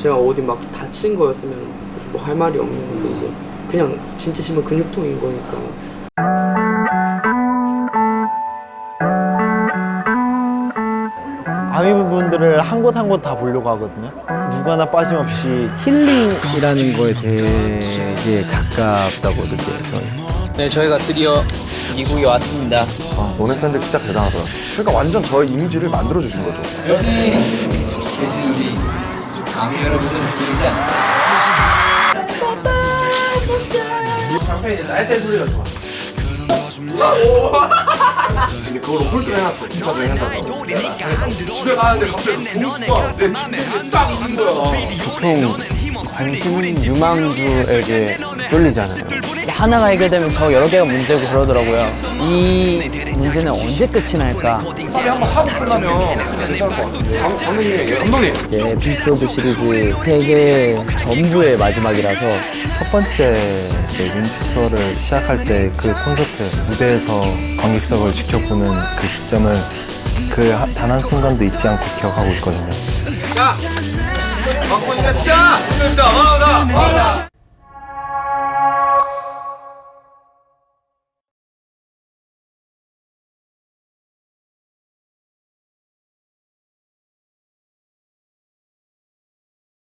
제가 어디 막 다친 거였으면 뭐 할 말이 없는 건데 이제 그냥 진짜 심한 근육통인 거니까 아미분들을 한 곳 한 곳 다 보려고 하거든요. 누구 하나 빠짐없이 힐링이라는 거에 되게 가깝다고 느껴요, 저는. 네, 저희가 드디어 미국에 왔습니다. 아, 너네 팬들 진짜 대단하더라. 그러니까 완전 저의 이미지를 만들어 주신 거죠. 여기 계신 우리 아미 여러분들 보이지 않나요? 이제 그걸로 홀드 해놨어. 좀 해놨어. 집에 가는데 갑자기 내 집에 딱 있는 거야. 보통 관심은 유망주에게 쏠리잖아요. 하나가 해결되면 저 여러 개가 문제고 그러더라고요. 이 문제는 언제 끝이 날까? 싸게 한번 하고 끝나면 괜찮을 것 같은데. 감- 감독님, 감독님. 제 에피소드 시리즈 세 개 전부의 마지막이라서 첫 번째 제 윤치 투어를 시작할 때 그 콘서트 무대에서 관객석을 지켜보는 그 시점을 그 단 한 순간도 잊지 않고 기억하고 있거든요. 자, 박고 시작! 시작! 시작! 시작!